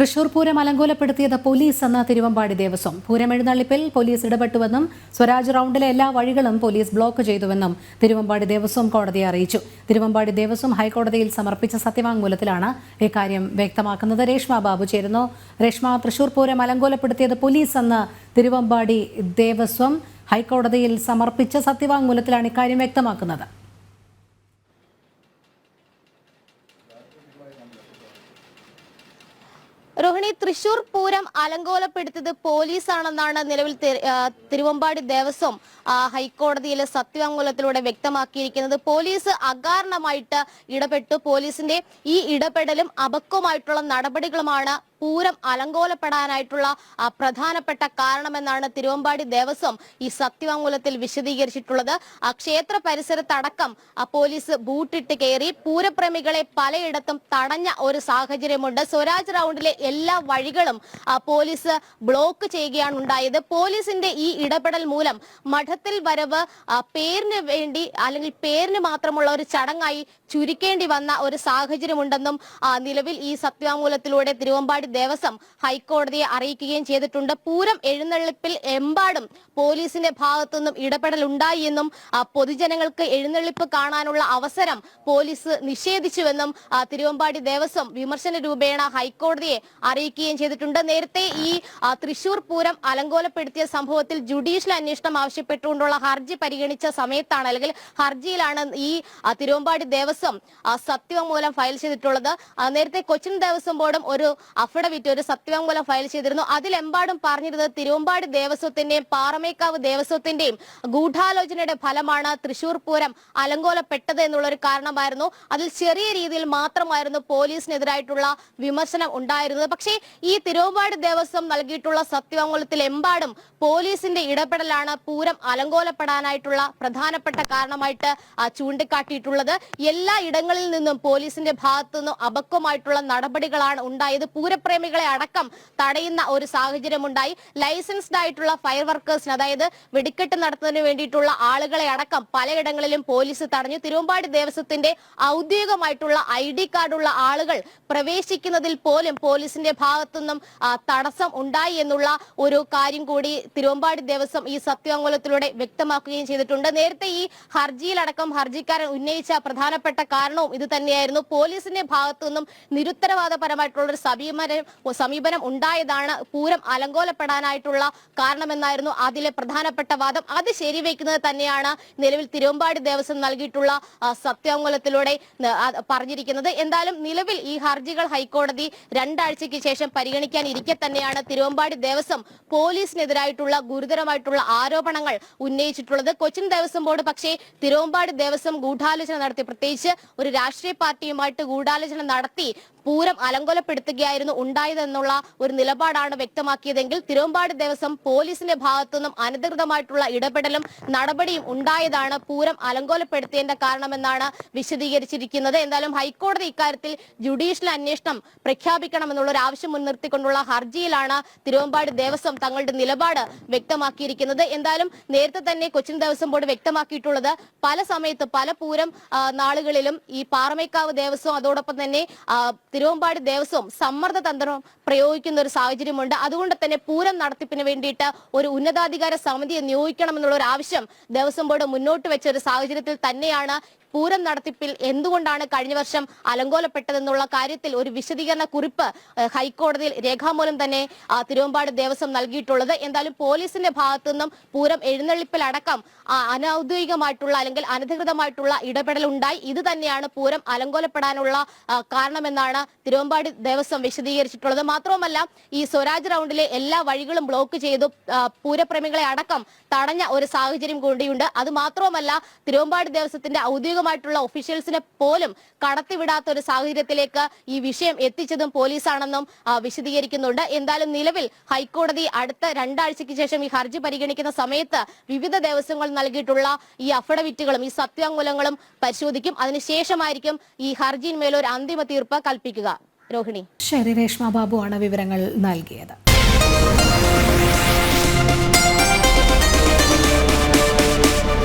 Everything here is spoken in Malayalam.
തൃശൂർ പൂരം അലങ്കോലപ്പെടുത്തിയത് പോലീസ് എന്ന തിരുവമ്പാടി ദേവസ്വം. പൂരം എഴുന്നള്ളിപ്പിൽ പോലീസ് ഇടപെട്ടുവെന്നും സ്വരാജ് റൗണ്ടിലെ എല്ലാ വഴികളും പോലീസ് ബ്ലോക്ക് ചെയ്തുവെന്നും തിരുവമ്പാടി ദേവസ്വം കോടതിയെ അറിയിച്ചു. തിരുവമ്പാടി ദേവസ്വം ഹൈക്കോടതിയിൽ സമർപ്പിച്ച സത്യവാങ്മൂലത്തിലാണ് ഇക്കാര്യം വ്യക്തമാക്കുന്നത്. രേഷ്മ ബാബു ചേരുന്നു. രേഷ്മ തൃശൂർ പൂരം അലങ്കോലപ്പെടുത്തിയത് പോലീസ് എന്ന തിരുവമ്പാടി ദേവസ്വം ഹൈക്കോടതിയിൽ സമർപ്പിച്ച സത്യവാങ്മൂലത്തിലാണ് ഇക്കാര്യം വ്യക്തമാക്കുന്നത്. രോഹിണി തൃശൂർ പൂരം അലങ്കോലപ്പെടുത്തിയത് പോലീസാണെന്നാണ് നിലവിൽ തിരുവമ്പാടി ദേവസ്വം ഹൈക്കോടതിയിലെ സത്യവാങ്മൂലത്തിലൂടെ വ്യക്തമാക്കിയിരിക്കുന്നത്. പോലീസ് അകാരണമായിട്ട് ഇടപെട്ടു. പോലീസിന്റെ ഈ ഇടപെടലും അപക്വമായിട്ടുള്ള നടപടികളുമാണ് പൂരം അലങ്കോലപ്പെടാനായിട്ടുള്ള പ്രധാനപ്പെട്ട കാരണമെന്നാണ് തിരുവമ്പാടി ദേവസ്വം ഈ സത്യവാങ്മൂലത്തിൽ വിശദീകരിച്ചിട്ടുള്ളത്. ക്ഷേത്ര പരിസരത്തടക്കം പോലീസ് ബൂട്ടിട്ട് കയറി പൂരപ്രേമികളെ പലയിടത്തും തടഞ്ഞ ഒരു സാഹചര്യമുണ്ട്. സ്വരാജ് റൗണ്ടിലെ എല്ലാ വഴികളും പോലീസ് ബ്ലോക്ക് ചെയ്യുകയാണ് ഉണ്ടായത്. പോലീസിന്റെ ഈ ഇടപെടൽ മൂലം മഠത്തിൽ വരവ് പേരിന് വേണ്ടി അല്ലെങ്കിൽ പേരിന് മാത്രമുള്ള ഒരു ചടങ്ങായി ചുരുക്കേണ്ടി വന്ന ഒരു സാഹചര്യമുണ്ടെന്നും നിലവിൽ ഈ സത്യവാങ്മൂലത്തിലൂടെ തിരുവമ്പാടി ദേവസ്വം ഹൈക്കോടതിയെ അറിയിക്കുകയും ചെയ്തിട്ടുണ്ട്. പൂരം എഴുന്നള്ളിപ്പിൽ എമ്പാടും പോലീസിന്റെ ഭാഗത്തുനിന്നും ഇടപെടൽ ഉണ്ടായി എന്നും പൊതുജനങ്ങൾക്ക് എഴുന്നള്ളിപ്പ് കാണാനുള്ള അവസരം പോലീസ് നിഷേധിച്ചുവെന്നും തിരുവമ്പാടി ദേവസ്വം വിമർശന രൂപേണ ഹൈക്കോടതിയെ അറിയിക്കുകയും ചെയ്തിട്ടുണ്ട്. നേരത്തെ ഈ തൃശൂർ പൂരം അലങ്കോലപ്പെടുത്തിയ സംഭവത്തിൽ ജുഡീഷ്യൽ അന്വേഷണം ആവശ്യപ്പെട്ടുകൊണ്ടുള്ള ഹർജി പരിഗണിച്ച സമയത്താണ് അല്ലെങ്കിൽ ഹർജിയിലാണ് ഈ തിരുവമ്പാടി ദേവസ്വം സത്യവാങ്മൂലം ഫയൽ ചെയ്തിട്ടുള്ളത്. നേരത്തെ കൊച്ചിൻ ദേവസ്വം ബോർഡും ഒരു അഫിഡവിറ്റ് ഒരു സത്യവാങ്മൂലം ഫയൽ ചെയ്തിരുന്നു. അതിലെമ്പാടും പറഞ്ഞിരുന്നത് തിരുവമ്പാടി ദേവസ്വത്തിന്റെയും പാറമേക്കാവ് ദേവസ്വത്തിന്റെയും ഗൂഢാലോചനയുടെ ഫലമാണ് തൃശൂർ പൂരം അലങ്കോലപ്പെട്ടത് എന്നുള്ള ഒരു കാരണമായിരുന്നു. അതിൽ ചെറിയ രീതിയിൽ മാത്രമായിരുന്നു പോലീസിനെതിരായിട്ടുള്ള വിമർശനം ഉണ്ടായിരുന്നത്. പക്ഷേ ഈ തിരുവമ്പാട് ദേവസ്വം നൽകിയിട്ടുള്ള സത്യവാങ്മൂലത്തിൽ എമ്പാടും പോലീസിന്റെ ഇടപെടലാണ് പൂരം അലങ്കോലപ്പെടാനായിട്ടുള്ള പ്രധാനപ്പെട്ട കാരണമായിട്ട് ചൂണ്ടിക്കാട്ടിയിട്ടുള്ളത്. എല്ലാ ഇടങ്ങളിൽ നിന്നും പോലീസിന്റെ ഭാഗത്തു നിന്നും അപക്വമായിട്ടുള്ള നടപടികളാണ് ഉണ്ടായത്. പൂരപ്രേമികളെ അടക്കം തടയുന്ന ഒരു സാഹചര്യം ഉണ്ടായി ലൈസൻസ്ഡ് ആയിട്ടുള്ള ഫയർ വർക്കേഴ്സിന് അതായത് വെടിക്കെട്ട് നടത്തുന്നതിന് വേണ്ടിയിട്ടുള്ള ആളുകളെ അടക്കം പലയിടങ്ങളിലും പോലീസ് തടഞ്ഞു. തിരുവമ്പാടി ദേവസ്വത്തിന്റെ ഔദ്യോഗികമായിട്ടുള്ള ഐ ഡി കാർഡുള്ള ആളുകൾ പ്രവേശിക്കുന്നതിൽ പോലും പോലീസിന്റെ ഭാഗത്തുനിന്നും തടസ്സം ഉണ്ടായി എന്നുള്ള ഒരു കാര്യം കൂടി തിരുവമ്പാടി ദേവസ്വം ഈ സത്യവാങ്മൂലത്തിലൂടെ വ്യക്തമാക്കുകയും ചെയ്തിട്ടുണ്ട്. നേരത്തെ ഈ ഹർജിയിലടക്കം ഹർജിക്കാരൻ ഉന്നയിച്ച പ്രധാനപ്പെട്ട കാരണവും ഇത് തന്നെയായിരുന്നു. പോലീസിന്റെ ഭാഗത്തു നിന്നും നിരുത്തരവാദപരമായിട്ടുള്ള ഒരു സമീപനം സമീപനം ഉണ്ടായതാണ് പൂരം അലങ്കോലപ്പെടാനായിട്ടുള്ള കാരണമെന്നായിരുന്നു അതിലെ പ്രധാനപ്പെട്ട വാദം. അത് ശരിവെക്കുന്നത് തന്നെയാണ് നിലവിൽ തിരുവമ്പാടി ദേവസ്വം നൽകിയിട്ടുള്ള ന- പറഞ്ഞിരിക്കുന്നത്. എന്തായാലും നിലവിൽ ഈ ഹർജികൾ ഹൈക്കോടതി രണ്ടാഴ്ചയ്ക്ക് ശേഷം പരിഗണിക്കാൻ ഇരിക്കെ തന്നെയാണ് തിരുവമ്പാടി ദേവസ്വം പോലീസിനെതിരായിട്ടുള്ള ഗുരുതരമായിട്ടുള്ള ആരോപണങ്ങൾ ഉന്നയിച്ചിട്ടുള്ളത്. കൊച്ചിൻ ദേവസ്വം ബോർഡ് പക്ഷേ തിരുവമ്പാടി ദേവസ്വം ഗൂഢാലോചന നടത്തി. പ്രത്യേകിച്ച് ഒരു രാഷ്ട്രീയ പാർട്ടിയുമായിട്ട് ഗൂഢാലോചന നടത്തി. പൂരം അലങ്കോലപ്പെടുത്തുകയായിരുന്നു ഉണ്ടായതെന്നുള്ള ഒരു നിലപാടാണ് വ്യക്തമാക്കിയതെങ്കിൽ തിരുവമ്പാട് ദേവസ്വം പോലീസിന്റെ ഭാഗത്തു നിന്നും അനധികൃതമായിട്ടുള്ള ഇടപെടലും നടപടിയും ഉണ്ടായതാണ് പൂരം അലങ്കോലപ്പെടുത്തിയതിന്റെ കാരണമെന്നാണ് വിശദീകരിച്ചിരിക്കുന്നത്. എന്തായാലും ഹൈക്കോടതി ഇക്കാര്യത്തിൽ ജുഡീഷ്യൽ അന്വേഷണം പ്രഖ്യാപിക്കണമെന്നുള്ള ഒരു ആവശ്യം മുൻനിർത്തിക്കൊണ്ടുള്ള ഹർജിയിലാണ് തിരുവമ്പാട് ദേവസ്വം തങ്ങളുടെ നിലപാട് വ്യക്തമാക്കിയിരിക്കുന്നത്. എന്തായാലും നേരത്തെ തന്നെ കൊച്ചിൻ ദേവസ്വം ബോർഡ് വ്യക്തമാക്കിയിട്ടുള്ളത് പല സമയത്ത് പല പൂരം നാളുകളിലും ഈ പാറമേക്കാവ് ദേവസ്വം അതോടൊപ്പം തന്നെ തിരുവമ്പാടി ദേവസ്വം സമ്മർദ്ദ തന്ത്രം പ്രയോഗിക്കുന്ന ഒരു സാഹചര്യമുണ്ട്. അതുകൊണ്ട് തന്നെ പൂരം നടത്തിപ്പിന് വേണ്ടിയിട്ട് ഒരു ഉന്നതാധികാര സമിതിയെ നിയോഗിക്കണമെന്നുള്ള ഒരു ആവശ്യം ദേവസ്വം ബോർഡ് മുന്നോട്ട് വെച്ച ഒരു സാഹചര്യത്തിൽ തന്നെയാണ് പൂരം നടത്തിപ്പിൽ എന്തുകൊണ്ടാണ് കഴിഞ്ഞ വർഷം അലങ്കോലപ്പെട്ടതെന്നുള്ള കാര്യത്തിൽ ഒരു വിശദീകരണ കുറിപ്പ് ഹൈക്കോടതിയിൽ രേഖാമൂലം തന്നെ തിരുവമ്പാട് ദേവസ്വം നൽകിയിട്ടുള്ളത്. എന്തായാലും പോലീസിന്റെ ഭാഗത്തു നിന്നും പൂരം എഴുന്നള്ളിപ്പിലടക്കം അനൌദ്യോഗികമായിട്ടുള്ള അല്ലെങ്കിൽ അനധികൃതമായിട്ടുള്ള ഇടപെടൽ ഉണ്ടായി. ഇത് തന്നെയാണ് പൂരം അലങ്കോലപ്പെടാനുള്ള കാരണമെന്നാണ് തിരുവമ്പാടി ദേവസ്വം വിശദീകരിച്ചിട്ടുള്ളത്. മാത്രവുമല്ല ഈ സ്വരാജ് റൗണ്ടിലെ എല്ലാ വഴികളും ബ്ലോക്ക് ചെയ്തു പൂരപ്രേമികളെ അടക്കം തടഞ്ഞ ഒരു സാഹചര്യം കൂടിയുണ്ട്. അത് മാത്രവുമല്ല തിരുവമ്പാടി ദേവസ്വത്തിന്റെ ഔദ്യോഗികമായിട്ടുള്ള ഒഫീഷ്യൽസിനെ പോലും കടത്തിവിടാത്ത ഒരു സാഹചര്യത്തിലേക്ക് ഈ വിഷയം എത്തിച്ചതും പോലീസാണെന്നും വിശദീകരിക്കുന്നുണ്ട്. എന്തായാലും നിലവിൽ ഹൈക്കോടതി അടുത്ത രണ്ടാഴ്ചയ്ക്ക് ശേഷം ഈ ഹർജി പരിഗണിക്കുന്ന സമയത്ത് വിവിധ ദേവസ്വങ്ങൾ നൽകിയിട്ടുള്ള ഈ അഫിഡവിറ്റുകളും ഈ സത്യാങ്കുലങ്ങളും പരിശോധിക്കും. അതിനുശേഷമായിരിക്കും ഈ ഹർജിയിന്മേൽ ഒരു അന്തിമ തീർപ്പ് കൽപ്പിക്കുക. രോഹിണി. ശരി രേഷ്മ ബാബു ആണ് വിവരങ്ങൾ നൽകിയത്.